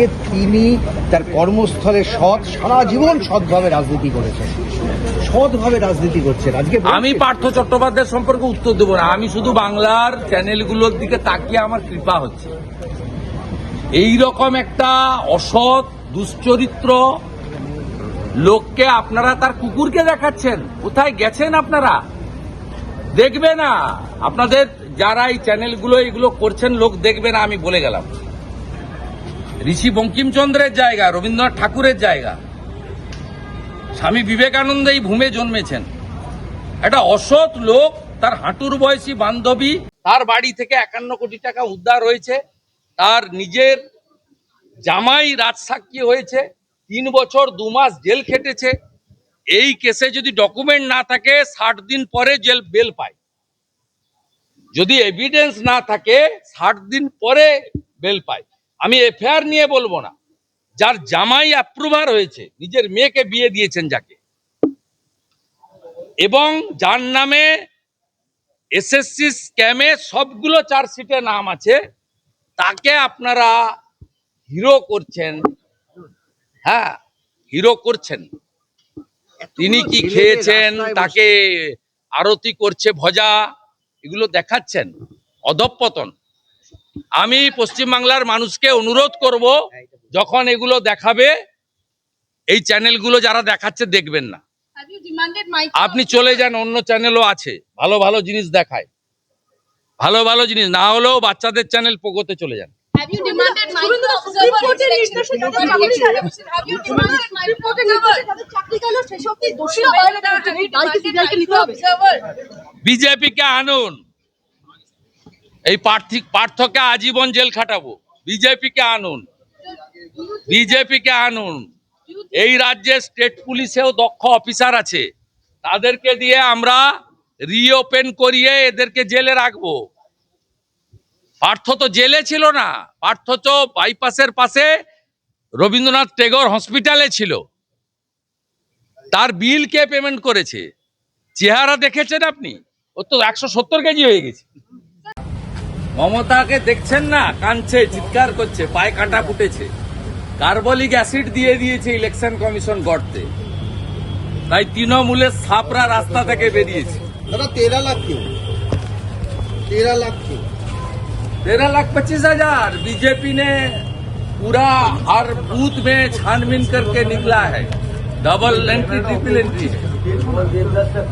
আজকে তিনি তার কর্মস্থলে সৎ, সারা জীবন সৎভাবে রাজনীতি করেছেন। সৎভাবে রাজনীতি করছেন। আজকে আমি পার্থ চট্টোপাধ্যায় সম্পর্কে উত্তর দেবো না। আমি শুধু বাংলার চ্যানেলগুলোর দিকে তাকিয়ে আমার কৃপা হচ্ছে। এই রকম একটা অসৎ, দুশ্চরিত্র লোককে আপনারা তার কুকুরকে দেখাচ্ছেন। কোথায় গেছেন আপনারা? দেখবে না। আপনাদের যারা এই চ্যানেলগুলো, এগুলো করছেন, লোক দেখবে না, আমি বলে গেলাম। ঋষি বঙ্কিমচন্দ্রের জায়গা, রবীন্দ্রনাথ ঠাকুরের জায়গা। স্বামী বিবেকানন্দ এই ভূমে জন্মেছেন। একটা অসৎ লোক, তার হাঁটুর বয়সী বান্ধবী, তার বাড়ি থেকে একান্ন কোটি টাকা উদ্ধার হয়েছে, তার নিজের জামাই রাজসাক্ষী হয়েছে, তিন বছর দু মাস জেল খেটেছে। এই কেসে যদি ডকুমেন্ট না থাকে, ষাট দিন পরে জেল, বেল পায়। যদি এভিডেন্স না থাকে, ষাট দিন পরে বেল পায়। আমি এফআইআর নিয়ে বলব না। যার জামাই অ্যাপ্রুভার হয়েছে নিজের মেয়েকে বিয়ে দিয়েছেন যাকে। এবং যার নামে এসএসসি স্ক্যামে সবগুলো চার্জশিটে নাম আছে তাকে আপনারা হিরো করছেন। হ্যাঁ হিরো করছেন। তিনি কি খেয়েছেন তাকে আরতি করছে ভজা এগুলো দেখাচ্ছেন। অধঃপতন। আমি পশ্চিমবাংলার মানুষকে অনুরোধ করব, যখন এগুলো দেখাবে, এই চ্যানেলগুলো যারা দেখাচ্ছে দেখবেন না। আপনি চলে যান, অন্য চ্যানেলও আছে, ভালো ভালো জিনিস দেখায়। ভালো ভালো জিনিস, না হলেও বাচ্চাদের চ্যানেল পোগোতে চলে যান। Have you এই পার্থী, পার্থকে আজীবন জেল খাটাবো। বিজেপিকে আনুন। বিজেপিকে আনুন। এই রাজ্যে স্টেট পুলিশেও দক্ষ অফিসার আছে। তাদেরকে দিয়ে আমরা রিওপেন করিয়ে এদেরকে জেলে রাখব। পার্থ তো জেলে ছিল না। পার্থ তো বাইপাসের পাশে রবীন্দ্রনাথ টেগোর হসপিটালে ছিল। তার বিল কে পেমেন্ট করেছে? চেহারা দেখেছেন আপনি? ও তো একশো সত্তর কেজি হয়ে গেছে। মমতাকে দেখছেন না কাঁদছে চিৎকার করছে পায়ে কাঁটা ফুটেছে কার্বলিক অ্যাসিড দিয়ে দিয়েছে ইলেকশন কমিশন গড়তে তাই তৃণমূলের সাপরা রাস্তা থেকে বেরিয়েছে दादा तेरह लाख क्यों तेरह लाख क्यों तेरह लाख पच्चीस हजार बीजेपी ने पूरा हर बूथ में छानबीन करके निकला है डबल एंट्री ट्रिपल एंट्री है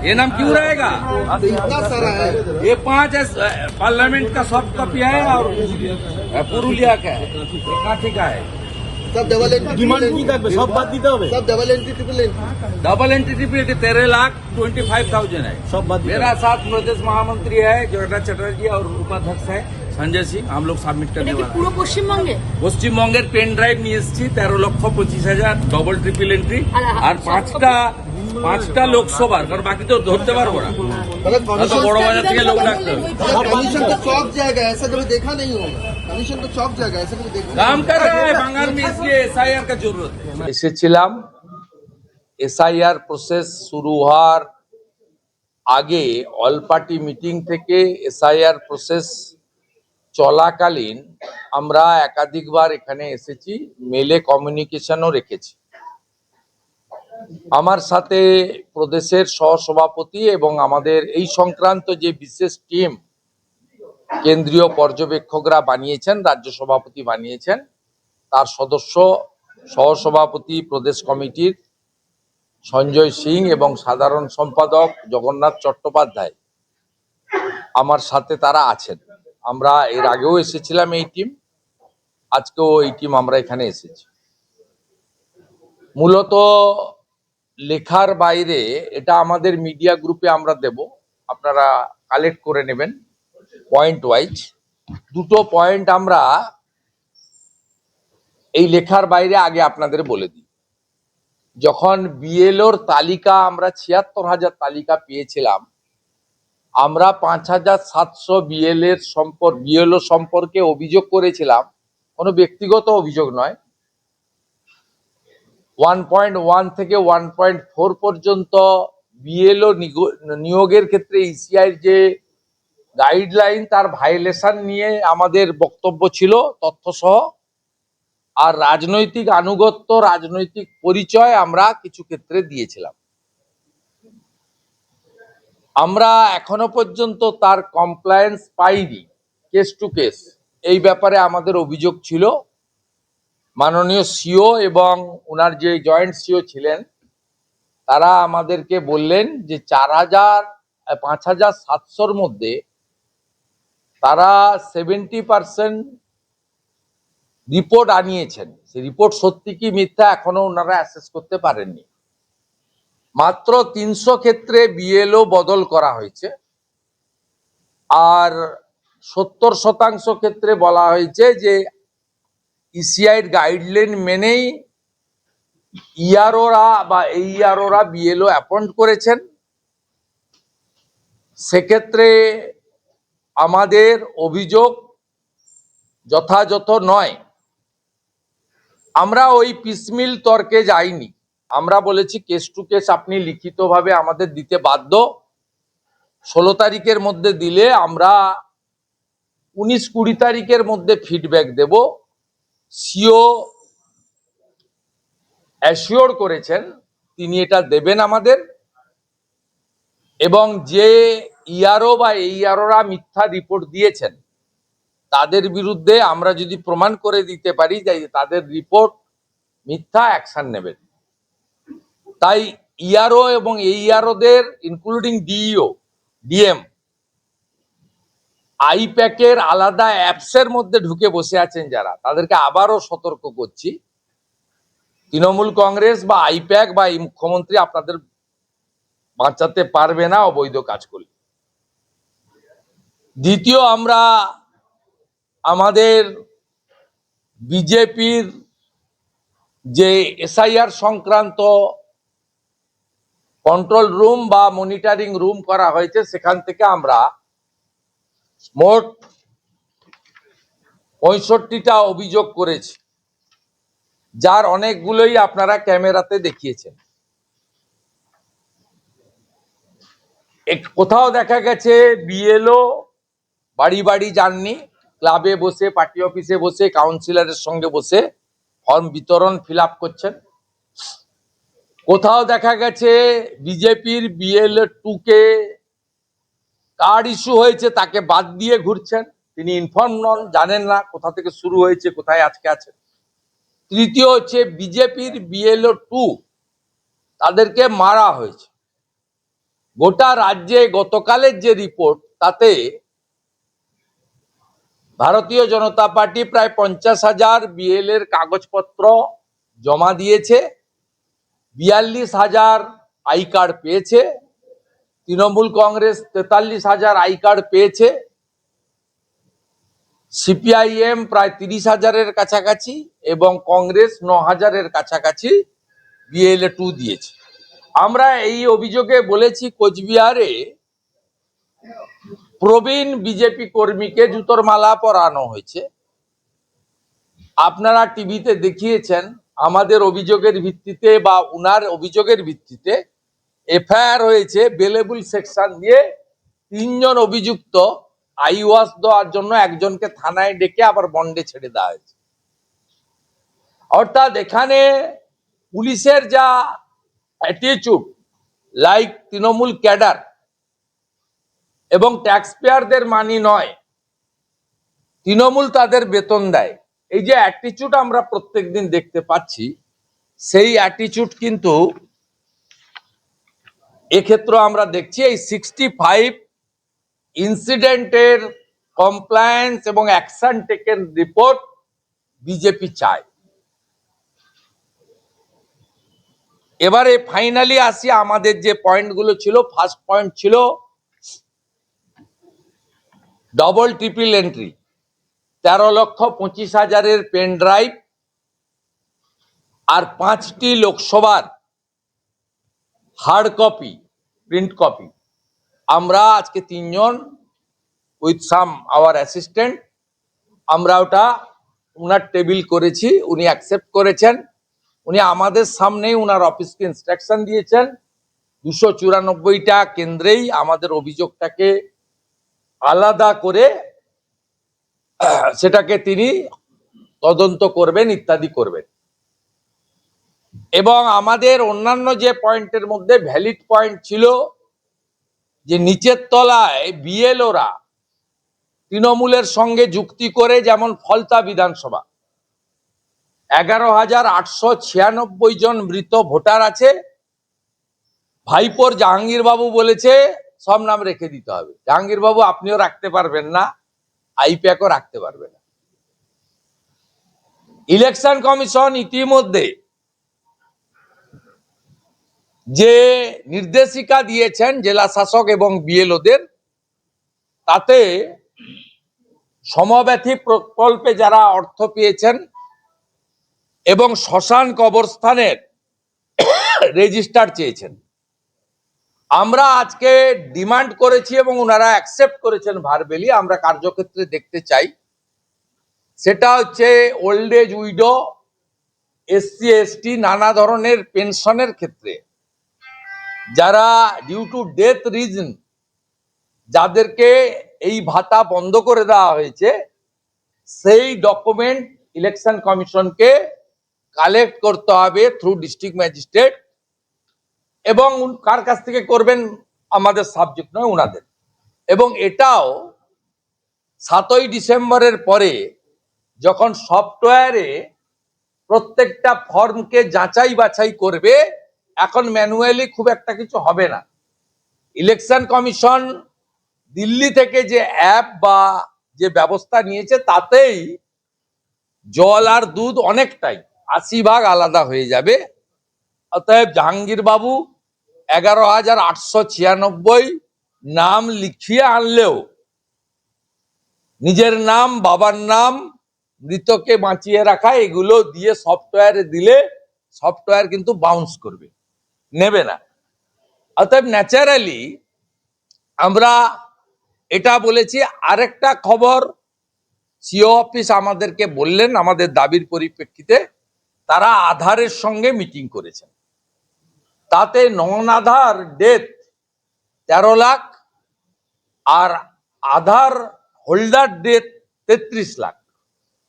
ये नाम क्यों रहेगा तो इतना सारा है ये पांच एस- पार्लियामेंट का सॉफ्ट कॉपी है और पुरुलिया का है ये काठी का है सब डबल एंट्री ডিমান্ড কি থাকবে সব বাদ দিতে হবে सब double entry triple entry double entry triple entry तेरह लाख ट्वेंटी फाइव थाउजेंड है সব বাদ দিতে मेरा হবে। साथ प्रदेश महामंत्री है जगन्नाथ चटर्जी और उपाध्यक्ष है संजय सिंह हम लोग सबमिट करने वाले हैं। পুরো পশ্চিমবঙ্গে পশ্চিমবঙ্গের পেন ড্রাইভ নিয়ে এসেছি তেরো লক্ষ পঁচিশ হাজার ডবল ট্রিপল এন্ট্রি আর- আর পাঁচটা পাঁচটা লোকসভার কারণ বাকি তো ধরতে পারব না। বড় বাজার থেকে লোক ডাকতে এসেছিলাম। এসআইআর প্রসেস শুরু হওয়ার আগে অল পার্টি মিটিং থেকে এসআইআর প্রসেস চলাকালীন আমরা একাধিকবার এখানে এসেছি মেলে কমিউনিকেশনও রেখেছি। আমার সাথে প্রদেশের সহসভাপতি এবং আমাদের এই সংক্রান্ত যে বিশেষ টিম কেন্দ্রীয় পর্যবেক্ষকরা বানিয়েছেন, রাজ্য সভাপতি বানিয়েছেন, তার সদস্য সহসভাপতি প্রদেশ কমিটির সঞ্জয় সিং এবং সাধারণ সম্পাদক জগন্নাথ চট্টোপাধ্যায়। আমার সাথে তারা আছেন। আমরা এর আগেও এসেছিলাম এই টিম, আজকেও এই টিম আমরা এখানে এসেছি। মূলত লেখার বাইরে এটা আমাদের মিডিয়া গ্রুপে আমরা দেব। আপনারা কালেক্ট করে নেবেন পয়েন্ট ওয়াইজ দুটো পয়েন্ট আমরা এই লেখার বাইরে আগে আপনাদের বলে দিই। যখন বিএলওর তালিকা আমরা ছিয়াত্তর হাজার তালিকা পেয়েছিলাম, আমরা পাঁচ হাজার সাতশো বিএল এর সম্পর্ক বিএলও সম্পর্কে অভিযোগ করেছিলাম। কোনো ব্যক্তিগত অভিযোগ নয়। ওয়ান পয়েন্ট ওয়ান থেকে ওয়ান পয়েন্ট ফোর পর্যন্ত বিএলও নিয়োগের ক্ষেত্রে ইসিআই যে গাইডলাইন তার ভাইলেশন নিয়ে আমাদের বক্তব্য ছিল তথ্য সহ আর রাজনৈতিক আনুগত্য, রাজনৈতিক পরিচয় আমরা কিছু ক্ষেত্রে দিয়েছিলাম। আমরা এখনও পর্যন্ত তার কমপ্লায়েন্স পাইনি কেস টু কেস এই ব্যাপারে আমাদের অভিযোগ ছিল। মাননীয় সিও এবং ওনার যে জয়েন্ট সিও ছিলেন, তারা আমাদেরকে বললেন যে চার হাজার পাঁচ হাজার সাতশোর মধ্যে তারা সেভেন্টি পার্সেন্ট রিপোর্ট আনিয়েছেন। সেই রিপোর্ট সত্যি কি মিথ্যা এখনও ওনারা অ্যাসেস করতে পারেননি। মাত্র তিনশো ক্ষেত্রে বিএলও বদল করা হয়েছে। আর সত্তর শতাংশ ক্ষেত্রে বলা হয়েছে যে ইসিআইর গাইডলাইন মেনেই ইয়ারোরা বা এই ইয়ারোরা বিএলও অ্যাপয়েন্ট করেছেন। সেক্ষেত্রে আমাদের অভিযোগ যথাযথ নয়। আমরা ওই পিসমিল তর্কে যাইনি। আমরা বলেছি কেস টু কেস আপনি লিখিতভাবে আমাদের দিতে বাধ্য। ষোলো তারিখের মধ্যে দিলে আমরা উনিশ কুড়ি তারিখের মধ্যে ফিডব্যাক দেব। সিও অ্যাসিওর করেছেন, তিনি এটা দেবেন আমাদের। এবং যে ইয়ারও বা এই ইয়ারোরা মিথ্যা রিপোর্ট দিয়েছেন, তাদের বিরুদ্ধে আমরা যদি প্রমাণ করে দিতে পারি যে তাদের রিপোর্ট মিথ্যা অ্যাকশন নেবেন তাই ইআরও এবং এই ইয়ারোদের ইনক্লুডিং ডিইও ডিএম আইপ্যাকের আলাদা অ্যাপসের মধ্যে ঢুকে বসে আছেন যারা, তাদেরকে আবারও সতর্ক করছি। তৃণমূল কংগ্রেস বা আইপ্যাক বা এই মুখ্যমন্ত্রী আপনাদের বাঁচাতে পারবে না অবৈধ কাজ করলে। দ্বিতীয়, আমরা আমাদের বিজেপির যে এসআইআর সংক্রান্ত কন্ট্রোল রুম বা মনিটরিং রুম করা হয়েছে, সেখান থেকে আমরা মোট পঁয়ষট্টিটা অভিযোগ করেছে, যার অনেকগুলোই আপনারা ক্যামেরাতে দেখিয়েছেন। কোথাও দেখা গেছে বিএলও বাড়ি বাড়ি যাননি, ক্লাবে বসে, পার্টি অফিসে বসে, কাউন্সিলরের সঙ্গে বসে ফর্ম বিতরণ ফিল করছেন। কোথাও দেখা গেছে বিজেপির বিএল টুকে কার্ড ইস্যু হয়েছে তাকে বাদ দিয়ে ঘুরছেন? তিনি ইনফর্ম নন, জানেন না কোথা থেকে শুরু হয়েছে, কোথায় আজকে আছে। তৃতীয় হচ্ছে বিজেপির বিএলও টু, তাদেরকে মারা হয়েছে। গোটা রাজ্যে গতকালের যে রিপোর্ট তাতে ভারতীয় জনতা পার্টি প্রায় পঞ্চাশ হাজার বিএল এর কাগজপত্র জমা দিয়েছে, বিয়াল্লিশ হাজার আই কার্ড পেয়েছে তৃণমূল কংগ্রেস তেতাল্লিশ হাজার আই কার্ড পেয়েছে। সিপিআইএম প্রায় তিরিশ হাজারের কাছাকাছি এবং কংগ্রেস ন হাজারের কাছাকাছি বিএলএ টু দিয়েছে। আমরা এই অভিযোগে বলেছি, কোচবিহারে প্রবীণ বিজেপি কর্মীকে জুতোর মালা পরানো হয়েছে। আপনারা টিভিতে দেখিয়েছেন, আমাদের অভিযোগের ভিত্তিতে বা উনার অভিযোগের ভিত্তিতে এফআইআর হয়েছে বেলেবুল সেকশন দিয়ে তিনজন অভিযুক্ত, আইওয়াস দেওয়ার জন্য একজনকে থানায় ডেকে আবার বন্ডে ছেড়ে দেওয়া হয়েছে। অর্থাৎ এখানে পুলিশের যা অ্যাটিচিউড লাইক তৃণমূল ক্যাডার এবং ট্যাক্স পেয়ারদের মানি নয়, তৃণমূল তাদের বেতন দেয়। এই যে অ্যাটিচিউড আমরা প্রত্যেকদিন দেখতে পাচ্ছি, সেই অ্যাটিচিউড কিন্তু এক্ষেত্রে আমরা দেখছি এই সিক্সটি ফাইভ ইনসিডেন্টের কমপ্লায়েন্স এবং অ্যাকশন টেকেন রিপোর্ট বিজেপি চায়। এবারে ফাইনালি আসি, আমাদের যে পয়েন্টগুলো ছিল ফার্স্ট পয়েন্ট ছিল ডবল ট্রিপল এন্ট্রি তেরো লক্ষ পঁচিশ হাজারের পেন ড্রাইভ আর পাঁচটি লোকসভার হার্ড কপি প্রিন্ট কপি আমরা আজকে তিনজন উইথ সাম আওয়ার অ্যাসিস্ট্যান্ট আমরা ওটা ওনার টেবিল করেছি, উনি অ্যাকসেপ্ট করেছেন। উনি আমাদের সামনেই ওনার অফিসকে ইনস্ট্রাকশন দিয়েছেন। দুশো চুরানব্বইটা কেন্দ্রেই আমাদের অভিযোগটাকে আলাদা করে সেটাকে তিনি তদন্ত করবেন, ইত্যাদি করবেন। এবং আমাদের অন্যান্য যে পয়েন্টের মধ্যে ভ্যালিড পয়েন্ট ছিল, যে নিচের তলায় বিএলওরা তৃণমূলের সঙ্গে যুক্তি করে যেমন ফলতা বিধানসভা। এগারো হাজার আটশো ছিয়ানব্বই জন মৃত ভোটার আছে। ভাইপোর জাহাঙ্গীর বাবু বলেছে, সব নাম রেখে দিতে হবে। জাহাঙ্গীর বাবু আপনিও রাখতে পারবেন না, আইপ্যাকও রাখতে পারবে না। ইলেকশন কমিশন ইতিমধ্যে যে নির্দেশিকা দিয়েছেন জেলা শাসক এবং বিএলওদের, তাতে সমব্যথী প্রকল্পে যারা অর্থ পেয়েছেন এবং শ্মশান কবরস্থানের রেজিস্টার চেয়েছেন। আমরা আজকে ডিমান্ড করেছি এবং ওনারা অ্যাকসেপ্ট করেছেন ভারবেলি, আমরা কার্যক্ষেত্রে দেখতে চাই। সেটা হচ্ছে old age widow, SC, ST, নানা ধরনের পেনশনের ক্ষেত্রে। যারা ডিউ টু ডেথ রিজন যাদেরকে এই ভাতা বন্ধ করে দেওয়া হয়েছে, সেই ডকুমেন্ট ইলেকশন কমিশনকে কালেক্ট করতে হবে থ্রু ডিস্ট্রিক্ট ম্যাজিস্ট্রেট এবং কার কাছ থেকে করবেন আমাদের সাবজেক্ট নয় ওনাদের এবং এটাও সাতই ডিসেম্বরের পরে যখন সফটওয়্যারে প্রত্যেকটা ফর্মকে যাচাই বাছাই করবে এখন ম্যানুয়ালি খুব একটা কিছু হবে না। ইলেকশন কমিশন দিল্লি থেকে যে অ্যাপ বা যে ব্যবস্থা নিয়েছে, তাতেই জল আর দুধ অনেকটাই, আশি ভাগ আলাদা হয়ে যাবে। অতএব জাহাঙ্গীর বাবু এগারো হাজার আটশো ছিয়ানব্বই নাম লিখিয়ে আনলেও, নিজের নাম, বাবার নাম, মৃতকে বাঁচিয়ে রাখা, এগুলো দিয়ে সফটওয়্যারে দিলে সফটওয়্যার কিন্তু বাউন্স করবে। নেবে না। অতএব ন্যাচারালি আমরা এটা বলেছি, আরেকটা খবর সিও অফিস আমাদেরকে বললেন, আমাদের দাবির পরিপ্রেক্ষিতে তারা আধারের সঙ্গে মিটিং করেছেন। তাতে নন আধার ডেথ তেরো লাখ আর আধার হোল্ডার ডেথ তেত্রিশ লাখ।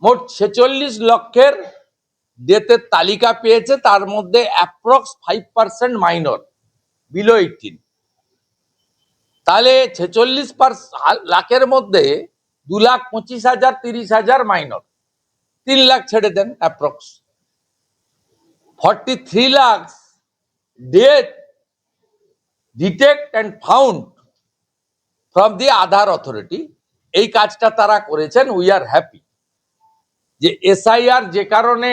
মোট ছেচল্লিশ লক্ষের ডেথের তালিকা পেয়েছে, তার মধ্যে approx five percent minor below eighteen তাহলে ছেচল্লিশ লাখের মধ্যে দু লাখ পঁচিশ হাজার, তিরিশ হাজার মাইনর তিন লাখ ছেড়ে দেন approx forty three lakh death detect and found from the Aadhaar authority এই কাজটা তারা করেছেন উই আর হ্যাপি যে এসআইআর যে কারণে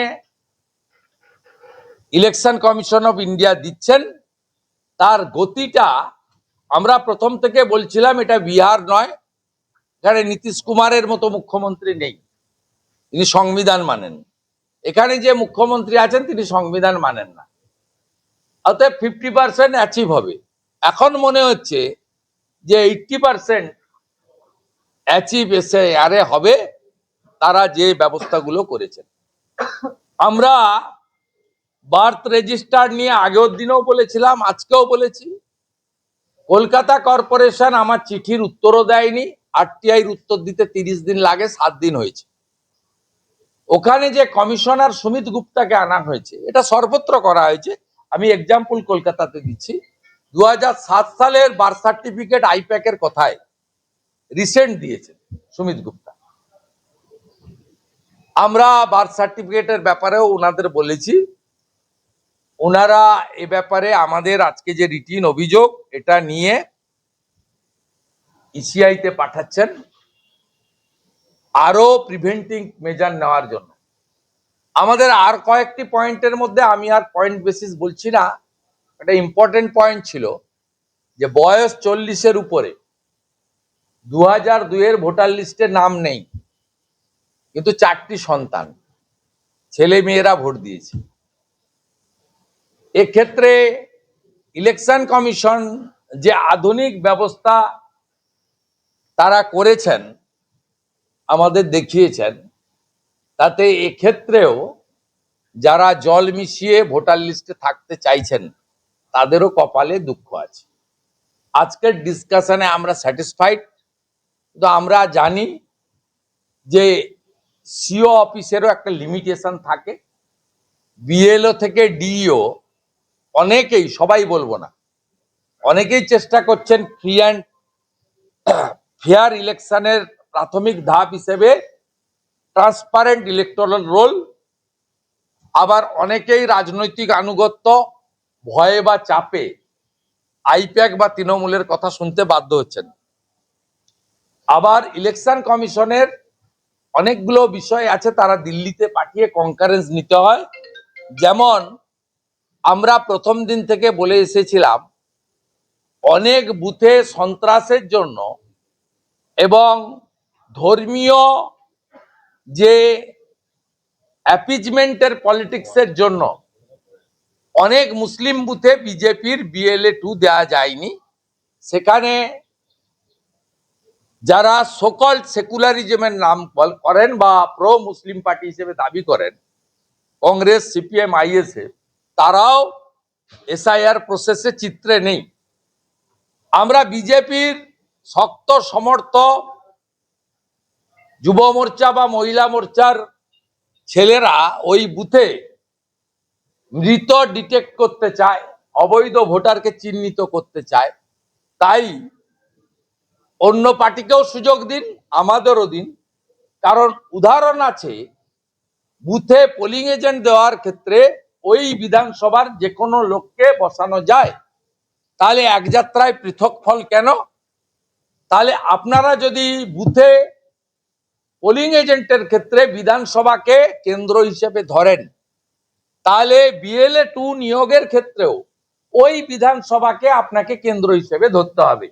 ইলেকশন কমিশন অফ ইন্ডিয়া দিচ্ছেন। তার গতিটা আমরা প্রথম থেকে বলছিলাম এটা বিহার নয়। এখানে নীতিশ কুমারের মতো মুখ্যমন্ত্রী নেই। তিনি সংবিধান মানেন। এখানে যে মুখ্যমন্ত্রী আছেন, তিনি সংবিধান মানেন না। অতএব ফিফটি পার্সেন্ট অ্যাচিভ হবে। এখন মনে হচ্ছে যে এইটটি পার্সেন্ট অ্যাচিভ এসে আরে হবে, তারা যে ব্যবস্থাগুলো করেছেন। আমরা বার্থ রেজিস্টার নিয়ে আগের দিনেও বলেছিলাম, আজকেও বলেছি। কলকাতা কর্পোরেশন আমার চিঠির উত্তরও দেয়নি আরটিআইর উত্তর দিতে তিরিশ দিন লাগে, সাত দিন হয়েছে। ওখানে যে কমিশনার সুমিত গুপ্তাকে আনা হয়েছে, এটা সর্বত্র করা হয়েছে। আমি এক্সাম্পল কলকাতাতে দিচ্ছি। দু হাজার সাত সালের বার্থ সার্টিফিকেট আইপ্যাকের কথায় রিসেন্ট দিয়েছে সুমিত গুপ্তা। আমরা বার্থ সার্টিফিকেটের ব্যাপারেও ওনাদের বলেছি ওনারা এ ব্যাপারে আমাদের আজকে যে রিটিন অভিযোগ, এটা নিয়ে ইসিআইতে পাঠাচ্ছেন আরও প্রিভেন্টিং মেজার নেওয়ার জন্য। আমাদের আর কয়েকটি পয়েন্টের মধ্যে আমি আর পয়েন্ট বেসিস বলছি না, একটা ইম্পর্টেন্ট পয়েন্ট ছিল যে বয়স চল্লিশের উপরে দু হাজার দুইয়ের ভোটার লিস্টে নাম নেই, কিন্তু চারটি সন্তান, ছেলে মেয়েরা ভোট দিয়েছে। এক্ষেত্রে ইলেকশন কমিশন যে আধুনিক ব্যবস্থা তারা করেছেন, আমাদের দেখিয়েছেন, তাতে এক্ষেত্রেও যারা জল মিশিয়ে ভোটার লিস্টে থাকতে চাইছেন, তাদেরও কপালে দুঃখ আছে। আজকের ডিসকাশনে আমরা স্যাটিসফাইড কিন্তু আমরা জানি যে সিও অফিসেরও একটা লিমিটেশন থাকে। বিএলও থেকে ডিইও অনেকেই, সবাই বলব না, অনেকেই চেষ্টা করছেন ফ্রি অ্যান্ড ফেয়ার ইলেকশনের প্রাথমিক ধাপ হিসেবে ট্রান্সপারেন্ট ইলেকটোরাল রোল আবার অনেকেই রাজনৈতিক আনুগত্য, ভয়ে বা চাপে আইপ্যাক বা তৃণমূলের কথা শুনতে বাধ্য হচ্ছেন। আবার ইলেকশন কমিশনের অনেকগুলো বিষয় আছে, তারা দিল্লিতে পাঠিয়ে কনকারেন্স নিতে হয়। যেমন আমরা প্রথম দিন থেকে বলে এসেছিলাম, অনেক বুথে সন্ত্রাসের জন্য এবং ধর্মীয় যে অ্যাপিজমেন্টের পলিটিক্সের জন্য অনেক মুসলিম বুথে বিজেপির বিএলএ টু দেওয়া যায়নি। সেখানে যারা সকল সেকুলারিজমের নাম করেন বা প্রো মুসলিম পার্টি হিসেবে দাবি করেন, কংগ্রেস সিপিএম আইএসএফ তারাও এসআইআর প্রসেসে চিত্রে নেই। আমরা বিজেপির শক্ত সমর্থ যুব মোর্চা বা মহিলা মোর্চার ছেলেরা ওই বুথে মৃত ডিটেক্ট করতে চায়, অবৈধ ভোটারকে চিহ্নিত করতে চায়, তাই অন্য পার্টিকেও সুযোগ দিন, আমাদেরও দিন। কারণ উদাহরণ আছে, বুথে পোলিং এজেন্ট দেওয়ার ক্ষেত্রে ওই বিধানসভার যে কোনো লোককে বসানো যায়, তাহলে এক যাত্রায় পৃথক ফল কেন? তাহলে আপনারা যদি বুথে পোলিং এজেন্টের ক্ষেত্রে বিধানসভাকে কেন্দ্র হিসেবে ধরেন, তাহলে বিএলএ টু নিয়োগের ক্ষেত্রেও ওই বিধানসভাকে আপনাকে কেন্দ্র হিসেবে ধরতে হবে।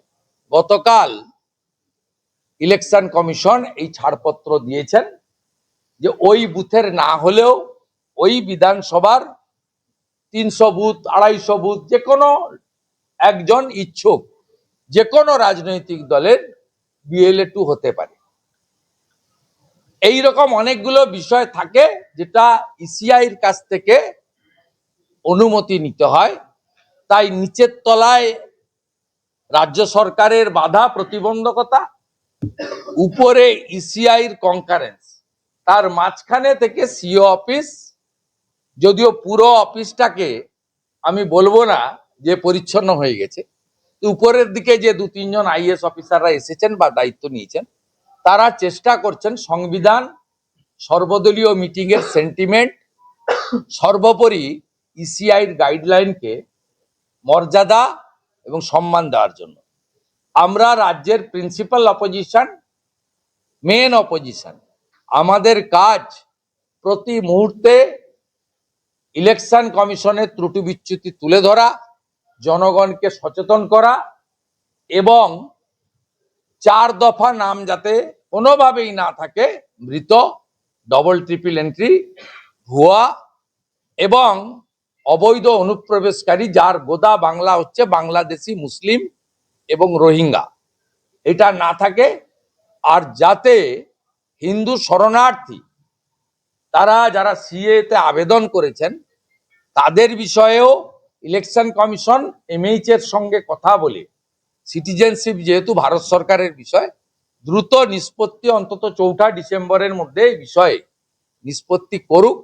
গতকাল ইলেকশন কমিশন এই ছাড়পত্র দিয়েছেন যে ওই বুথের না হলেও ওই বিধানসভার তিনশো বুথ, আড়াইশো বুথ যে কোনো একজন ইচ্ছুক যে কোনো রাজনৈতিক দলের বিএলএ টু হতে পারে। এই রকম অনেকগুলো বিষয় থাকে যেটা ইসিআইর কাছ থেকে অনুমতি নিতে হয়। তাই নিচের তলায় রাজ্য সরকারের বাধা প্রতিবন্ধকতা, উপরে ইসিআইর কনকারেন্স তার মাঝখানে থেকে সিও অফিস যদিও পুরো অফিসটাকে আমি বলব না যে পরিচ্ছন্ন হয়ে গেছে। উপরের দিকে যে দু তিনজন আইএস অফিসাররা এসেছেন বা দায়িত্ব নিয়েছেন, তারা চেষ্টা করছেন সংবিধান, সর্বদলীয় মিটিং এর সেন্টিমেন্ট, সর্বোপরি ইসিআইর গাইডলাইনকে মর্যাদা এবং সম্মান দেওয়ার জন্য। আমরা রাজ্যের প্রিন্সিপাল অপোজিশন, মেন অপোজিশন, আমাদের কাজ প্রতি মুহূর্তে ইলেকশন কমিশনের ত্রুটি বিচ্যুতি তুলে ধরা, জনগণকে সচেতন করা এবং চার দফা নাম যাতে কোনোভাবেই না থাকে, মৃত ডবল ট্রিপল এন্ট্রি ভুয়া এবং অবৈধ অনুপ্রবেশকারী যার গোদা বাংলা হচ্ছে বাংলাদেশি, মুসলিম এবং রোহিঙ্গা। এটা না থাকে আর যাতে হিন্দু শরণার্থী, তারা যারা সিএ তে আবেদন করেছেন তাদের বিষয়েও ইলেকশন কমিশন এমএইচ এর সঙ্গে কথা বলে। সিটিজেনশিপ যেহেতু ভারত সরকারের বিষয় দ্রুত নিষ্পত্তি অন্তত চৌঠা ডিসেম্বরের মধ্যে এই বিষয়ে নিষ্পত্তি করুক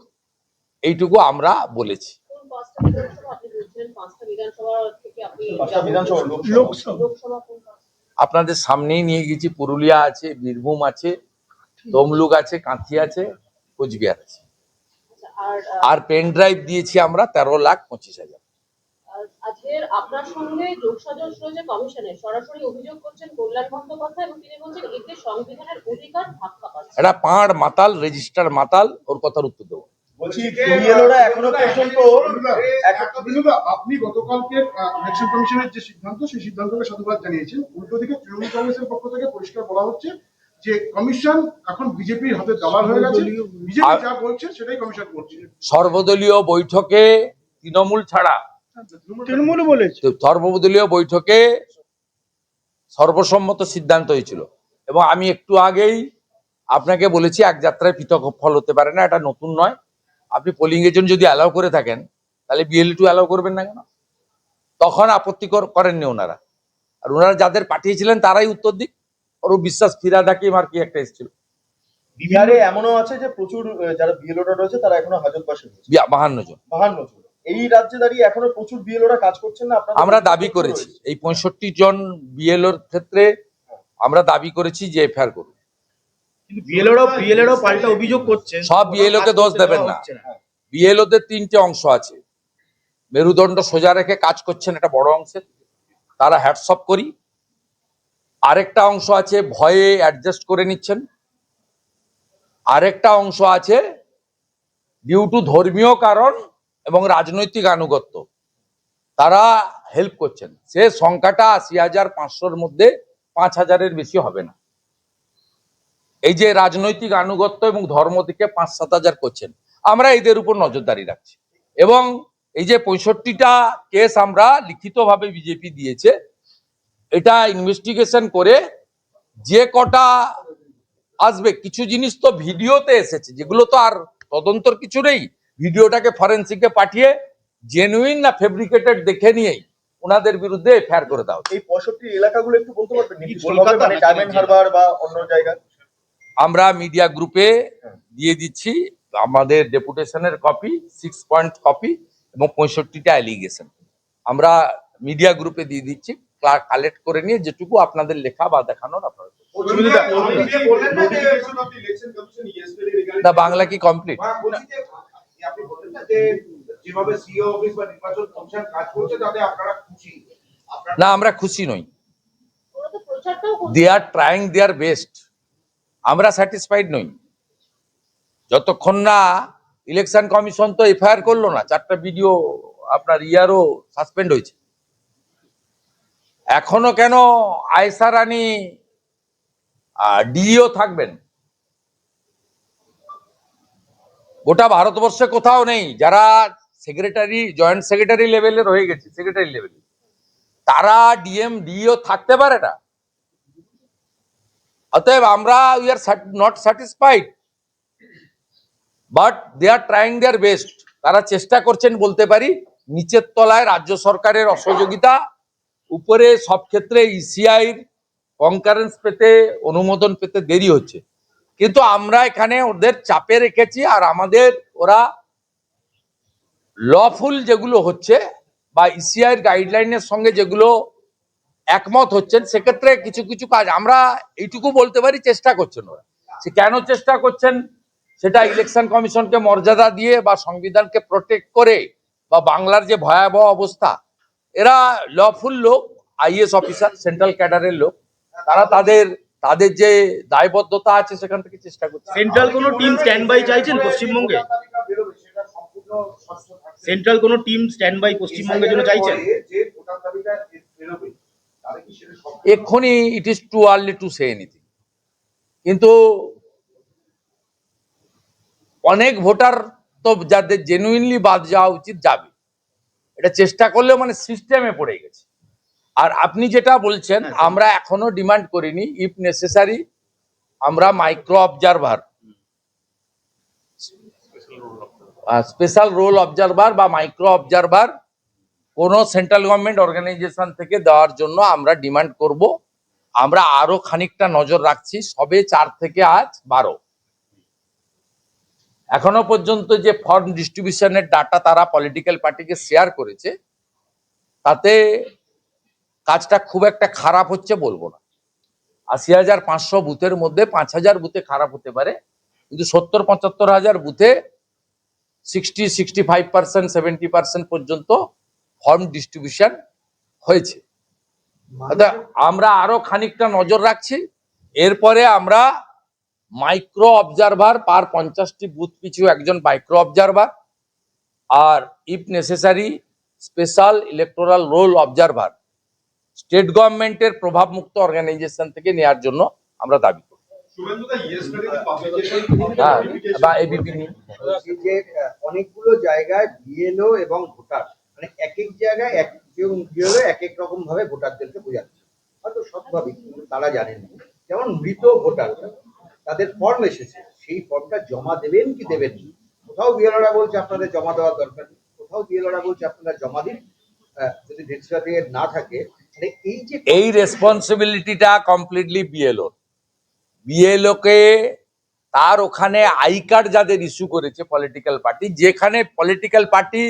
এইটুকু আমরা বলেছি। কোন পাঁচটা বিধানসভা আপনি বলছিলেন পাঁচটা বিধানসভা থেকে আপনি পাঁচটা বিধানসভা, লোকসভা। লোকসভা কোন পাঁচটা? আপনাদের সামনেই নিয়ে গেছি পুরুলিয়া আছে বীরভূম আছে তমলুক আছে কাঁথি আছে কোচবিহার আছে। আর পেন ড্রাইভ দিয়েছি আমরা তেরো লাখ পঁচিশ হাজার। আজকের আপনার সঙ্গে যোগসাজশ রয়েছে কমিশনে সরাসরি অভিযোগ করছেন কল্যাণ বন্দ্যোপাধ্যায় এবং তিনি বলছেন এতে সংবিধানের অধিকার ধাক্কা পাচ্ছে। এটা পাঁড় মাতাল রেজিস্টার মাতাল ওর কথার উত্তর দেবো। বলছি বিএলওরা এখনও পর্যন্ত আপনি গতকালকে ইলেকশন কমিশনের যে সিদ্ধান্ত সেই সিদ্ধান্তকে সাধুবাদ জানিয়েছেন। উল্টো দিকে তৃণমূল কংগ্রেসের পক্ষ থেকে পরিষ্কার বলা হচ্ছে যে কমিশন এখন বিজেপির হাতে দালাল হয়ে গেছে বিজেপি যা বলছে সেটাই কমিশন করছে। সর্বদলীয় বৈঠকে তৃণমূল ছাড়া। তৃণমূল বলেছে। সর্বদলীয় বৈঠকে সর্বসম্মত সিদ্ধান্ত হয়েছিল। এবং আমি একটু আগেই আপনাকে বলেছি এক যাত্রায় পৃথক ফল হতে পারে না এটা নতুন নয়। আপনি পোলিং এজেন্ট যদি অ্যালাউ করে থাকেন তাহলে বিএল টু অ্যালাউ করবেন না কেন? তখন আপত্তিকর করেননি ওনারা। আর ওনারা যাদের পাঠিয়েছিলেন তারাই উত্তর দিক। ওর বিশ্বাস ফিরা ডাকিম আর কি একটা এসেছিল। বিহারে এমনও আছে যে প্রচুর যারা বিএলওরা রয়েছে তারা এখনও হাজতবাসে রয়েছে। বাহান্ন জন। বাহান্ন জন। এই রাজ্যে দাঁড়িয়ে এখনও প্রচুর বিএলওরা কাজ করছেন না? আমরা দাবি করেছি। এই পঁয়ষট্টি জন বিএলওর ক্ষেত্রে আমরা দাবি করেছি যে এফআইআর করুন। কিন্তু বিএলওরাও বিএলওরাও পাল্টা অভিযোগ করছেন। সব BLO কে দোষ দেবেন না। হচ্ছে বিএলওদের তিনটে অংশ আছে। মেরুদণ্ড সোজা রেখে কাজ করছেন এটা বড় অংশের। তারা হ্যাটসঅপ করি। আরেকটা অংশ আছে, ভয়ে অ্যাডজাস্ট করে নিচ্ছেন। আরেকটা অংশ আছে ডিউ টু ধর্মীয় কারণ এবং রাজনৈতিক আনুগত্য। তারা হেল্প করছেন। সে সংখ্যাটা আশি হাজার পাঁচশোর মধ্যে পাঁচ হাজারের বেশি হবে না। এই যে রাজনৈতিক আনুগত্য এবং ধর্ম থেকে পাঁচ সাত হাজার করছেন, আমরা এদের উপর নজরদারি রাখছি। এবং এই যে পঁয়ষট্টিটা কেস আমরা লিখিতভাবে বিজেপি দিয়েছে এটা ইনভেস্টিগেশন করে যে কটা আসবে কিছু জিনিস তো ভিডিওতে এসেছে যেগুলো তো আর তদন্তর কিছু নেই। ভিডিওটাকে ফরেন্সিকে পাঠিয়ে জেনুইন না ফেব্রিকেটেড দেখে নিয়েই ওনাদের বিরুদ্ধে এফআইআর করে দাও এই পঁয়ষট্টি এলাকাগুলো একটু বলতে পারবেন? কি কলকাতা মানে ডায়মন্ড হারবার বা অন্য জায়গায়? আমরা মিডিয়া গ্রুপে দিয়ে দিচ্ছি আমাদের ডেপুটেশনের কপি সিক্স পয়েন্ট কপি এবং পঁয়ষট্টিটা অ্যালিগেশন আমরা মিডিয়া গ্রুপে দিয়ে দিচ্ছি। কালেক্ট করে নিয়ে যেটুকু আপনাদের লেখা বা দেখানোর আপনারা। না বাংলা কি কমপ্লিট না যে যেভাবে সিও অফিস বা নির্বাচন কমিশন কাজ করছে তাতে আপনারা খুশি। আপনারা না আমরা খুশি নই। ওরা তো প্রচারটাও they are trying their best আমরা স্যাটিসফাইড নই। যতক্ষণ না ইলেকশন কমিশন তো এফআইআর করল না চারটা ভিডিও আপনার ইয়ারও সাসপেন্ড হয়েছে। এখনও কেন আয়সা রানী ডিও থাকবেন? গোটা ভারতবর্ষে কোথাও নেই, যারা সেক্রেটারি, জয়েন্ট সেক্রেটারি লেভেলের হয়ে গেছে, সেক্রেটারি লেভেলে। তারা ডিএম ডিও থাকতে পারে না। অতএব আমরা we are not satisfied but they are trying their best তারা চেষ্টা করছেন বলতে পারি, নিচের তলায় রাজ্য সরকারের অসহযোগিতা উপরে সব ক্ষেত্রে ইসিআইর কনকারেন্স পেতে, অনুমোদন পেতে দেরি হচ্ছে। কিন্তু আমরা এখানে ওদের চাপে রেখেছি আর আমাদের ওরা লফুল যেগুলো হচ্ছে বা ইসিআইর গাইডলাইনের সঙ্গে যেগুলো একমত হচ্ছেন, সেক্ষেত্রে কিছু কিছু কাজ আমরা এইটুকু বলতে পারি, চেষ্টা করছেন ওরা। সে কেন চেষ্টা করছেন? সেটা ইলেকশন কমিশনকে মর্যাদা দিয়ে বা সংবিধানকে প্রোটেক্ট করে বা বাংলার যে ভয়াবহ অবস্থা এরা লফুল লোক আইএস অফিসার সেন্ট্রাল ক্যাডারের লোক। তারা তাদের তাদের যে দায়বদ্ধতা আছে সেখান থেকে চেষ্টা করছে। সেন্ট্রাল কোনো টিম স্ট্যান্ড বাই চাইছেন পশ্চিমবঙ্গে? সেন্ট্রাল কোনো টিম স্ট্যান্ড বাই পশ্চিমবঙ্গের জন্য চাইছেন? এক্ষুনি it is too early to say anything কিন্তু অনেক ভোটার তো যাদের জেনুইনলি বাদ যাওয়া উচিত যাবে। এটা চেষ্টা করলেও মানে সিস্টেমে পড়ে গেছে। আর আপনি যেটা বলছেন আমরা এখনও ডিমান্ড করিনি ইফ নেসেসারি আমরা micro observer special roll observer বা মাইক্রো অবজারভার কোনো সেন্ট্রাল গভর্নমেন্ট অর্গানাইজেশন থেকে দেওয়ার জন্য আমরা ডিমান্ড করব। আমরা আরও খানিকটা নজর রাখছি সবে চার থেকে আজ বারো। এখনও পর্যন্ত যে ফর্ম ডিস্ট্রিবিউশনের ডাটা তারা পলিটিক্যাল পার্টিকে শেয়ার করেছে তাতে কাজটা খুব একটা খারাপ হচ্ছে বলব না। আশি হাজার পাঁচশো বুথের মধ্যে পাঁচ হাজার বুথে খারাপ হতে পারে কিন্তু সত্তর পঁচাত্তর হাজার বুথে sixty sixty five percent seventy percent পর্যন্ত ফর্ম ডিস্ট্রিবিউশন হয়েছে। অর্থাৎ আমরা আরও খানিকটা নজর রাখছি এরপরে আমরা মাইক্রো অবজারভার পার পঞ্চাশটি বুথ পিছু একজন micro observer R if necessary special electoral roll observer state গভর্নমেন্টের প্রভাবমুক্ত অর্গানাইজেশন থেকে নেয়ার জন্য আমরা দাবি করি। হ্যাঁ বা এবিপি নিয়ে। বলছি যে আহ, অনেকগুলো জায়গায় বিএলও এবং ভোটার মানে এক এক জায়গায় এক বিএলও এক এক রকম ভাবে ভোটারদেরকে বোঝাচ্ছে। হয়তো সবভাবেই তারা জানেন যেমন মৃত ভোটার তাদের ফর্ম এসেছে। সেই ফর্মটা জমা দেবেন কি দেবেন কোথাও বিএলওরা বলছে আপনাদের জমা দেওয়ার দরকার নেই। কোথাও বিএলওরা বলছে আপনারা জমা দিন। যদি সার্টিফিকেট না থাকে এই যে এই রেসপন্সিবিলিটিটা কমপ্লিটলি বিএলও বিএলও কে তার ওখানে আই কার্ড যাদের ইস্যু করেছে পলিটিক্যাল পার্টি যেখানে পলিটিক্যাল পার্টি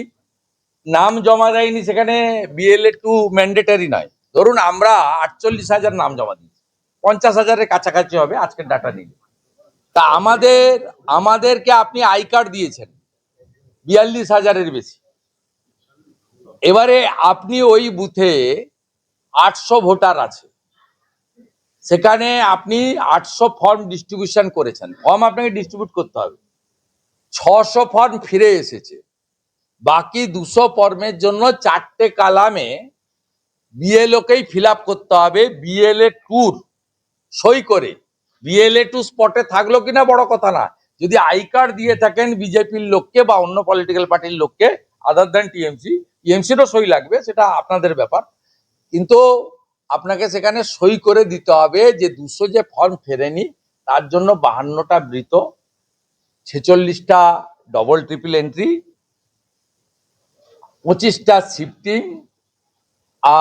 নাম জমা দেয়নি, সেখানে বিএলএ টু ম্যান্ডেটারি নয়। ধরুন আমরা আটচল্লিশ হাজার নাম জমা দিয়েছি। পঞ্চাশ হাজারের কাছাকাছি হবে আজকের ডাটা নিলে। তা আমাদের, আমাদেরকে আপনি আই কার্ড দিয়েছেন, বিয়াল্লিশ হাজারের বেশি। এবারে আপনি ওই বুথে আটশো ভোটার আছে। সেখানে আপনি আটশো ফর্ম ডিস্ট্রিবিউশন করেছেন। ফর্ম আপনাকে ডিস্ট্রিবিউট করতে হবে। ছশো ফর্ম ফিরে এসেছে। বাকি দুশো ফর্মের জন্য চারটে কালামে বিএলওকেই ফিল করতে হবে, বিএলএ টুর সই করে। বিএলএ টু স্পটে থাকল কিনা বড় কথা না। যদি আই কার্ড দিয়ে থাকেন বিজেপির লোককে বা অন্য পলিটিক্যাল পার্টির লোককে আদার দ্যান টিএমসি টিএমসিরও সই লাগবে, সেটা আপনাদের ব্যাপার। কিন্তু আপনাকে সেখানে সই করে দিতে হবে যে দুশো যে ফর্ম ফেরেনি, তার জন্য বাহান্নটা মৃত ছেচল্লিশটা ডবল ট্রিপল এন্ট্রি পঁচিশটা শিফটিং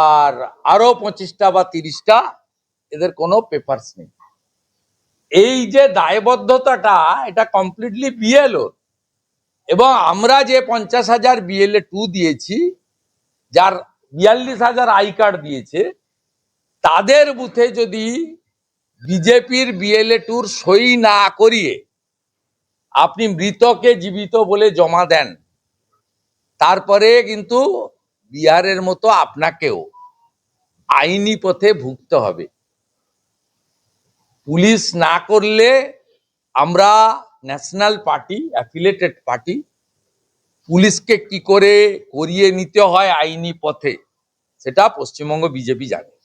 আর আরও পঁচিশটা বা তিরিশটা, এদের কোনো পেপারস নেই। এই যে দায়বদ্ধতাটা, এটা কমপ্লিটলি বিএলও এবং আমরা যে পঞ্চাশ হাজার বিএলএ টু দিয়েছি, যার বিয়াল্লিশ হাজার আই কার্ড দিয়েছে, তাদের বুথে যদি বিজেপির বিএলএ টুর সই না করিয়ে আপনি মৃতকে জীবিত বলে জমা দেন, তারপরে কিন্তু বিহারের মতো আপনাকেও আইনি পথে ভুগতে হবে। পুলিশ না করলে আমরা ন্যাশনাল পার্টি অ্যাফিলেটেড পার্টি, পুলিশকে কি করে করিয়ে নিতে হয় আইনি পথে, সেটা পশ্চিমবঙ্গ বিজেপি জানে।